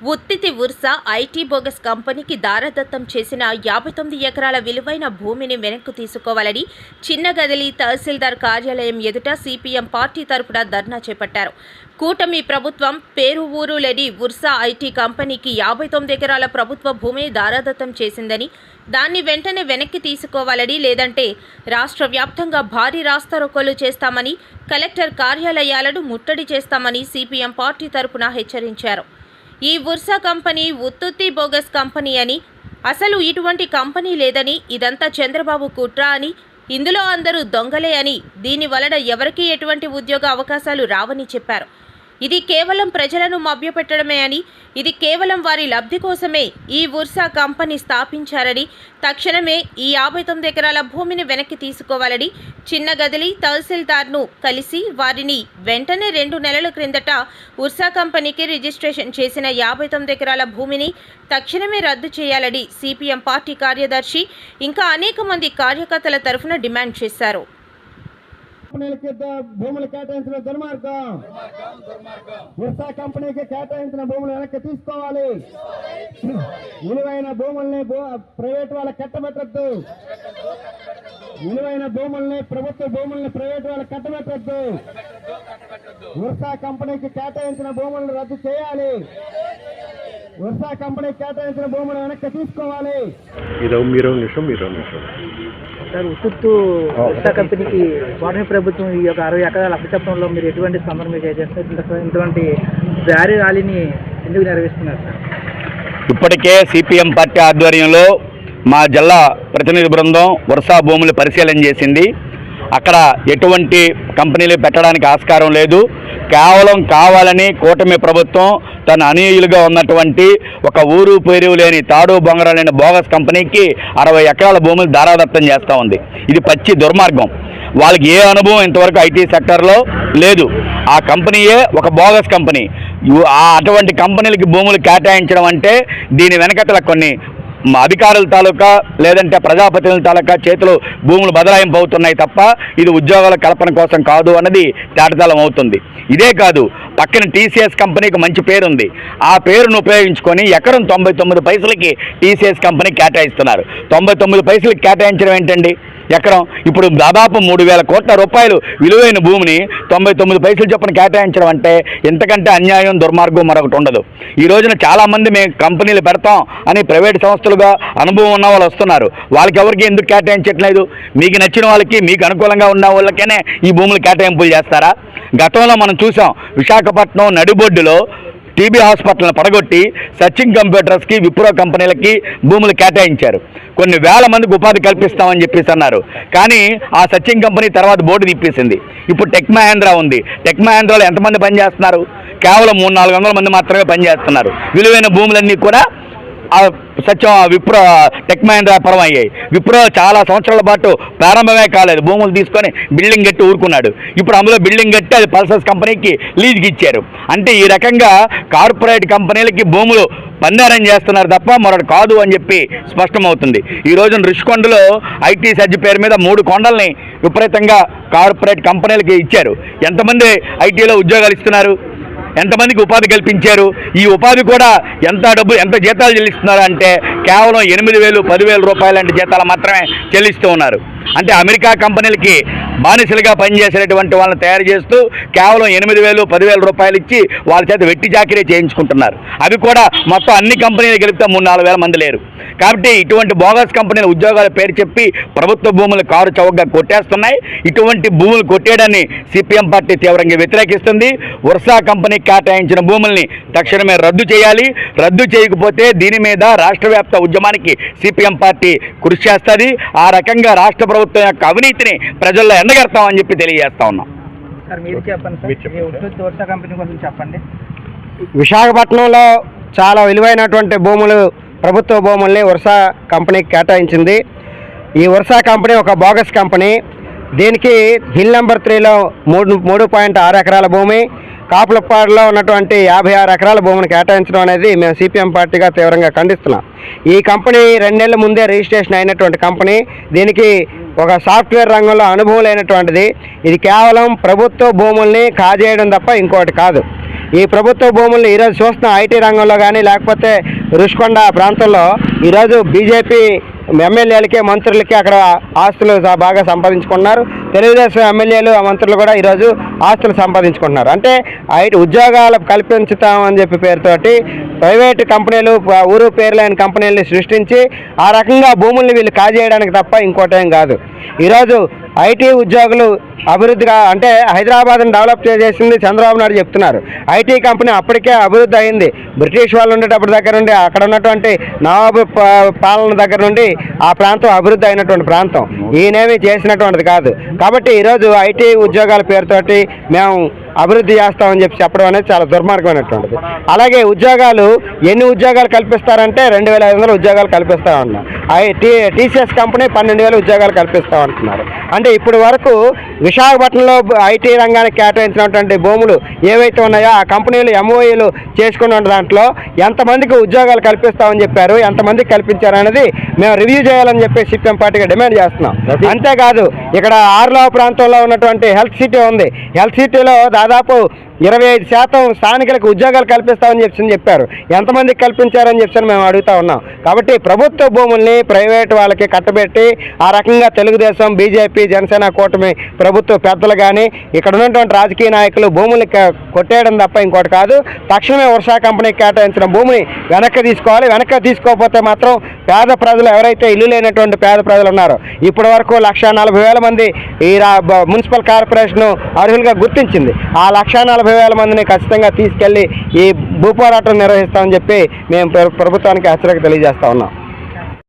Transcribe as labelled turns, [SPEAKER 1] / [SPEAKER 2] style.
[SPEAKER 1] ఉత్తితి Ursa IT bogus కంపెనీకి దారదత్తం చేసిన యాభై తొమ్మిది ఎకరాల విలువైన భూమిని వెనక్కు తీసుకోవాలని చిన్నగదిలి తహసీల్దార్ కార్యాలయం ఎదుట సిపిఎం పార్టీ తరపున ధర్నా చేపట్టారు. కూటమి ప్రభుత్వం పేరు ఊరు లేని ఉర్సా ఐటీ కంపెనీకి యాభై తొమ్మిది ఎకరాల ప్రభుత్వ భూమిని దారాదత్తం చేసిందని దాన్ని వెంటనే వెనక్కి తీసుకోవాలని లేదంటే రాష్ట్ర వ్యాప్తంగా భారీ రాస్తారోకోలు చేస్తామని కలెక్టర్ కార్యాలయాలను ముట్టడి చేస్తామని సిపిఎం పార్టీ తరపున హెచ్చరించారు. ఈ ఉర్సా కంపెనీ ఉత్తుత్తి బోగస్ కంపెనీ అని. అసలు ఇటువంటి కంపెనీ లేదని ఇదంతా చంద్రబాబు కుట్ర అని ఇందులో అందరూ దొంగలే అని. దీని వలన ఎవరికీ ఎటువంటి ఉద్యోగ అవకాశాలు రావని చెప్పారు. ఇది కేవలం ప్రజలను మభ్యపెట్టడమే అని ఇది కేవలం వారి లబ్ధి కోసమే ఈ ఉర్సా కంపెనీ స్థాపించారని తక్షణమే ఈ యాభై తొమ్మిది ఎకరాల భూమిని వెనక్కి తీసుకోవాలని చిన్న గదిలి తహసీల్దార్ను కలిసి వారిని వెంటనే రెండు నెలల క్రిందట ఉర్సా కంపెనీకి రిజిస్ట్రేషన్ చేసిన యాభై తొమ్మిది ఎకరాల భూమిని తక్షణమే రద్దు చేయాలని సిపిఎం పార్టీ కార్యదర్శి ఇంకా అనేక మంది కార్యకర్తల తరఫున డిమాండ్ చేశారు.
[SPEAKER 2] కంపెనీలకి భూములు కేటాయించిన దుర్మార్గం. ఉర్సా కంపెనీకి కేటాయించిన భూములు వెనక్కి తీసుకోవాలి. విలువైన భూముల్ని భూ- ప్రైవేట్ వాళ్ళకి కట్టబెట్టద్దు. విలువైన భూముల్ని ప్రభుత్వ భూముల్ని ప్రైవేట్ వాళ్ళకి కట్టబెట్టద్దు. ఉర్సా కంపెనీకి కేటాయించిన భూములను రద్దు చేయాలి. ఉర్సా కంపెనీకి కేటాయించిన భూములు వెనక్కి తీసుకోవాలి.
[SPEAKER 3] మీరు మీరు నిమిషం మీరు నిమిషం.
[SPEAKER 4] సార్ ఉత్తుత్తు ఉత్తా కంపెనీకి వాటమి ప్రభుత్వం ఈ యొక్క అరవై ఎకరాల అప్పచెప్పడంలో మీరు ఎటువంటి మీరు చేస్తారు ఇటువంటి భారీ ర్యాలీని ఎందుకు నిర్వహిస్తున్నారు సార్?
[SPEAKER 5] ఇప్పటికే సిపిఎం పార్టీ ఆధ్వర్యంలో మా జిల్లా ప్రతినిధి బృందం వరుస భూములు పరిశీలన చేసింది. అక్కడ ఎటువంటి కంపెనీలు పెట్టడానికి ఆస్కారం లేదు. కేవలం కావాలని కూటమి ప్రభుత్వం తన అనీయులుగా ఉన్నటువంటి ఒక ఊరు పేరు లేని తాడు బొంగరం లేని బోగస్ కంపెనీకి అరవై ఎకరాల భూములు ధారాదత్తం చేస్తూ ఉంది. ఇది పచ్చి దుర్మార్గం. వాళ్ళకి ఏ అనుభవం ఇంతవరకు ఐటీ సెక్టర్లో లేదు. ఆ కంపెనీయే ఒక బోగస్ కంపెనీ. ఆ అటువంటి కంపెనీలకి భూములు కేటాయించడం అంటే దీని వెనకతల కొన్ని అధికారుల తాలూకా లేదంటే ప్రజాప్రతినిధుల తాలూకా చేతులు భూములు బదలాయింపు అవుతున్నాయి తప్ప ఇది ఉద్యోగాల కల్పన కోసం కాదు అన్నది తేటతలం అవుతుంది. ఇదే కాదు పక్కన టీసీఎస్ కంపెనీకి మంచి పేరుంది ఆ పేరును ఉపయోగించుకొని ఎకరం తొంభై తొమ్మిది పైసలకి టీసీఎస్ కంపెనీ కేటాయిస్తున్నారు. తొంభై తొమ్మిది పైసలకి కేటాయించడం ఏంటండి? ఎకరం. ఇప్పుడు దాదాపు మూడు వేల కోట్ల రూపాయలు విలువైన భూమిని తొంభై తొమ్మిది పైసలు చొప్పున కేటాయించడం అంటే ఇంతకంటే అన్యాయం దుర్మార్గం మరొకటి ఉండదు. ఈ రోజున చాలామంది మేము కంపెనీలు పెడతాం అని ప్రైవేట్ సంస్థలుగా అనుభవం ఉన్న వాళ్ళు వస్తున్నారు. వాళ్ళకి ఎవరికి ఎందుకు కేటాయించట్లేదు? మీకు నచ్చిన వాళ్ళకి మీకు అనుకూలంగా ఉన్న వాళ్ళకేనే ఈ భూములు కేటాయింపులు చేస్తారా? గతంలో మనం చూసాం విశాఖపట్నం నడిబొడ్డులో టీబీ హాస్పిటల్ని పడగొట్టి సచిన్ కంప్యూటర్స్కి విప్రో కంపెనీలకి భూములు కేటాయించారు. కొన్ని వేల మందికి ఉపాధి కల్పిస్తామని చెప్పేసి అన్నారు. కానీ ఆ సచిన్ కంపెనీ తర్వాత బోర్డు తిప్పేసింది. ఇప్పుడు టెక్ మహేంద్ర ఉంది. టెక్ మహేంద్రలో ఎంతమంది పనిచేస్తున్నారు? కేవలం మూడు నాలుగు వందల మంది మాత్రమే పనిచేస్తున్నారు. విలువైన భూములన్నీ కూడా సత్యం విప్రో టెక్ మహేంద్ర పరం అయ్యాయి. విప్రో చాలా సంవత్సరాల పాటు ప్రారంభమే కాలేదు. భూములు తీసుకొని బిల్డింగ్ కట్టి ఊరుకున్నాడు. ఇప్పుడు అందులో బిల్డింగ్ కట్టి అది పల్సర్స్ కంపెనీకి లీజ్కి ఇచ్చారు. అంటే ఈ రకంగా కార్పొరేట్ కంపెనీలకి భూములు పందారం చేస్తున్నారు తప్ప మరొకటి కాదు అని చెప్పి స్పష్టమవుతుంది. ఈ రోజున రుషికొండలో ఐటీ సర్జ్ పేరు మీద మూడు కొండల్ని విపరీతంగా కార్పొరేట్ కంపెనీలకి ఇచ్చారు. ఎంతమంది ఐటీలో ఉద్యోగాలు ఇస్తున్నారు? ఎంతమందికి ఉపాధి కల్పించారు? ఈ ఉపాధి కూడా ఎంత డబ్బు ఎంత జీతాలు చెల్లిస్తున్నారు అంటే కేవలం ఎనిమిది వేలు పదివేల రూపాయలు లాంటి జీతాలు మాత్రమే చెల్లిస్తూ ఉన్నారు. అంటే అమెరికా కంపెనీలకి బానిసలుగా పనిచేసేటటువంటి వాళ్ళని తయారు చేస్తూ కేవలం ఎనిమిది వేలు పదివేల రూపాయలు ఇచ్చి వాళ్ళ చేత వెట్టి చాకరీ చేయించుకుంటున్నారు. అవి కూడా మొత్తం అన్ని కంపెనీలు గెలిపితే మూడు నాలుగు వేల మంది లేరు. కాబట్టి ఇటువంటి బోగస్ కంపెనీల ఉద్యోగాల పేరు చెప్పి ప్రభుత్వ భూములు కారు చౌకగా కొట్టేస్తున్నాయి. ఇటువంటి భూములు కొట్టేయడాన్ని సిపిఎం పార్టీ తీవ్రంగా వ్యతిరేకిస్తుంది. వర్షా కంపెనీ కేటాయించిన భూముల్ని తక్షణమే రద్దు చేయాలి. రద్దు చేయకపోతే దీని మీద రాష్ట్ర వ్యాప్త ఉద్యమానికి సిపిఎం పార్టీ కృషి చేస్తుంది. ఆ రకంగా రాష్ట్ర ప్రభుత్వం యొక్క అవినీతిని ప్రజల్లో ఎండగడతామని చెప్పి తెలియజేస్తా ఉన్నాం.
[SPEAKER 4] సార్ మీరు చెప్పండి సార్.
[SPEAKER 3] మీరు చెప్పండి
[SPEAKER 4] ఈ ఉత్తుత్తు ఉత్తా కంపెనీ గురించి చెప్పండి.
[SPEAKER 2] విశాఖపట్నంలో చాలా విలువైనటువంటి భూములు ప్రభుత్వ భూముల్ని వర్షా కంపెనీకి కేటాయించింది. ఈ వర్షా కంపెనీ ఒక బోగస్ కంపెనీ. దీనికి హిల్ నెంబర్ త్రీలో మూడు మూడు పాయింట్ ఆరు ఎకరాల భూమి. కాపులపాడులో ఉన్నటువంటి యాభై ఆరు ఎకరాల భూమిని కేటాయించడం అనేది మేము సిపిఎం పార్టీగా తీవ్రంగా ఖండిస్తున్నాం. ఈ కంపెనీ రెండేళ్ళ ముందే రిజిస్ట్రేషన్ అయినటువంటి కంపెనీ దీనికి ఒక సాఫ్ట్వేర్ రంగంలో అనుభవం లేనటువంటిది. ఇది కేవలం ప్రభుత్వ భూముల్ని కాజేయడం తప్ప ఇంకోటి కాదు. ఈ ప్రభుత్వ భూముల్ని ఈరోజు చూస్తున్న ఐటీ రంగంలో కానీ లేకపోతే రుషికొండ ప్రాంతంలో ఈరోజు బీజేపీ ఎమ్మెల్యేలకి మంత్రులకి అక్కడ ఆస్తులు బాగా సంపాదించుకున్నారు. తెలుగుదేశం ఎమ్మెల్యేలు మంత్రులు కూడా ఈరోజు ఆస్తులు సంపాదించుకుంటున్నారు. అంటే ఐటీ ఉద్యోగాలు కల్పించుతామని చెప్పి పేరుతోటి ప్రైవేటు కంపెనీలు ఊరు పేర్లైన కంపెనీలని సృష్టించి ఆ రకంగా భూముల్ని వీళ్ళు కాజేయడానికి తప్ప ఇంకోటేం కాదు. ఈరోజు ఐటీ ఉద్యోగులు అభివృద్ధిగా అంటే హైదరాబాద్ని డెవలప్ చేసేసింది చంద్రబాబు నాయుడు చెప్తున్నారు. ఐటీ కంపెనీ అప్పటికే అభివృద్ధి అయింది. బ్రిటిష్ వాళ్ళు ఉండేటప్పటి దగ్గర నుండి అక్కడ ఉన్నటువంటి నవాబు పాలన దగ్గర నుండి ఆ ప్రాంతం అభివృద్ధి అయినటువంటి ప్రాంతం. ఈయనేమి చేసినటువంటిది కాదు. కాబట్టి ఈరోజు ఐటీ ఉద్యోగాల పేరుతోటి మేము అభివృద్ధి చేస్తామని చెప్పి చెప్పడం అనేది చాలా దుర్మార్గమైనటువంటిది. అలాగే ఉద్యోగాలు ఎన్ని ఉద్యోగాలు కల్పిస్తారంటే రెండు వేల ఐదు వందల ఉద్యోగాలు కల్పిస్తామన్నారు. టీ టీసీఎస్ కంపెనీ పన్నెండు వేల ఉద్యోగాలు కల్పిస్తామంటున్నారు అంటే ఇప్పుడు వరకు విశాఖపట్నంలో ఐటీ రంగానికి కేటాయించినటువంటి భూములు ఏవైతే ఉన్నాయో ఆ కంపెనీలు ఎంఓఏలు చేసుకున్న దాంట్లో ఎంతమందికి ఉద్యోగాలు కల్పిస్తామని చెప్పారు ఎంతమందికి కల్పించారు అనేది మేము రివ్యూ చేయాలని చెప్పి సిపిఎం పార్టీగా డిమాండ్ చేస్తున్నాం. అంతేకాదు ఇక్కడ ఆర్లో ప్రాంతంలో ఉన్నటువంటి హెల్త్ సిటీ ఉంది. హెల్త్ సిటీలో దాదాపు ఇరవై ఐదు శాతం స్థానికులకు ఉద్యోగాలు కల్పిస్తామని చెప్పి చెప్పారు. ఎంతమందికి కల్పించారని చెప్పి మేము అడుగుతా ఉన్నాం. కాబట్టి ప్రభుత్వ భూముల్ని ప్రైవేట్ వాళ్ళకి కట్టబెట్టి ఆ రకంగా తెలుగుదేశం బీజేపీ జనసేన కూటమి ప్రభుత్వ పెద్దలు కానీ ఇక్కడ ఉన్నటువంటి రాజకీయ నాయకులు భూముల్ని కొట్టేయడం తప్ప ఇంకోటి కాదు. తక్షణమే వర్షా కంపెనీకి కేటాయించిన భూమిని వెనక్కి తీసుకోవాలి. వెనక్కి తీసుకోకపోతే మాత్రం పేద ప్రజలు ఎవరైతే ఇల్లు లేనటువంటి పేద ప్రజలు ఉన్నారో ఇప్పటి వరకు లక్ష నలభై వేల మంది ఈ రా- మున్సిపల్ కార్పొరేషన్ అర్హులుగా గుర్తించింది. ఆ లక్ష నలభై ముప్పై వేల మందిని ఖచ్చితంగా తీసుకెళ్ళి ఈ భూపోరాటం నిర్వహిస్తామని చెప్పి మేము ప్రభుత్వానికి హెచ్చరిక తెలియజేస్తా ఉన్నాం.